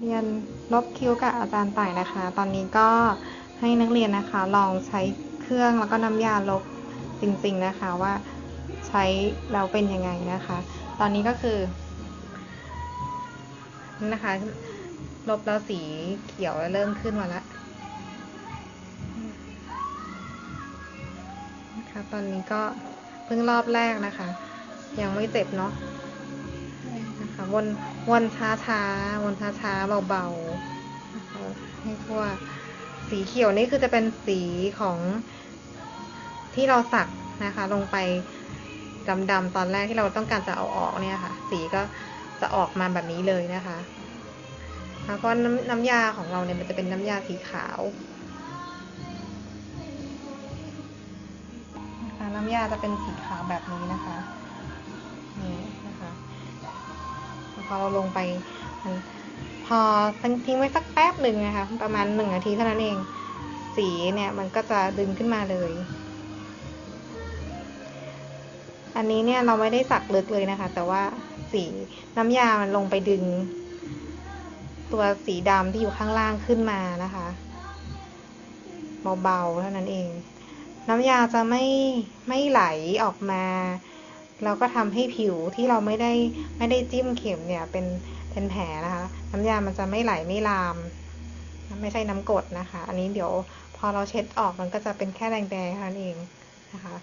เรียนลบคิ้วกับอาจารย์ต่ายนะคะ ตอนนี้ก็ให้นักเรียนนะคะ ลองใช้เครื่องแล้วก็น้ำยาลบจริงๆนะคะว่าใช้แล้วเป็นยังไงนะคะ ตอนนี้ก็คือนะคะ ลบแล้วสีเขียวเริ่มขึ้นมาแล้วนะคะ ตอนนี้ก็เพิ่งรอบแรกนะคะ ยังไม่เจ็บเนาะ วนวนช้าช้าๆวนช้าช้าๆเบาๆให้ทั่ว สีเขียวนี่คือจะเป็นสีของที่เราสักนะคะ ลงไปดำๆตอนแรกที่เราต้องการจะเอาออกเนี่ยค่ะ สีก็จะออกมาแบบนี้เลยนะคะแล้วก็น้ำน้ำยาของเราเนี่ยมันจะเป็นน้ำยาสีขาวนะคะน้ำยาจะเป็นสีขาวแบบนี้นะคะ พอเราลงไปมันพอทิ้งไว้สักแป๊บหนึ่งนะคะ ประมาณหนึ่งนาทีเท่านั้นเอง สีเนี่ยมันก็จะดึงขึ้นมาเลย อันนี้เนี่ยเราไม่ได้สักลึกเลยนะคะ แต่ว่าสีน้ำยามันลงไปดึง ตัวสีดำที่อยู่ข้างล่างขึ้นมานะคะ เบาๆเท่านั้นเอง น้ำยาจะไม่ไม่ไหลออกมา เราก็ทำให้ผิวที่เราไม่ได้ไม่ได้จิ้มเข็มเนี่ยเป็นเป็นแผลนะคะ น้ำยามันจะไม่ไหลไม่ลาม ไม่ใช่น้ำกดนะคะ อันนี้เดี๋ยวพอเราเช็ดออกมันก็จะเป็นแค่แดงๆเท่านั้นเองนะคะ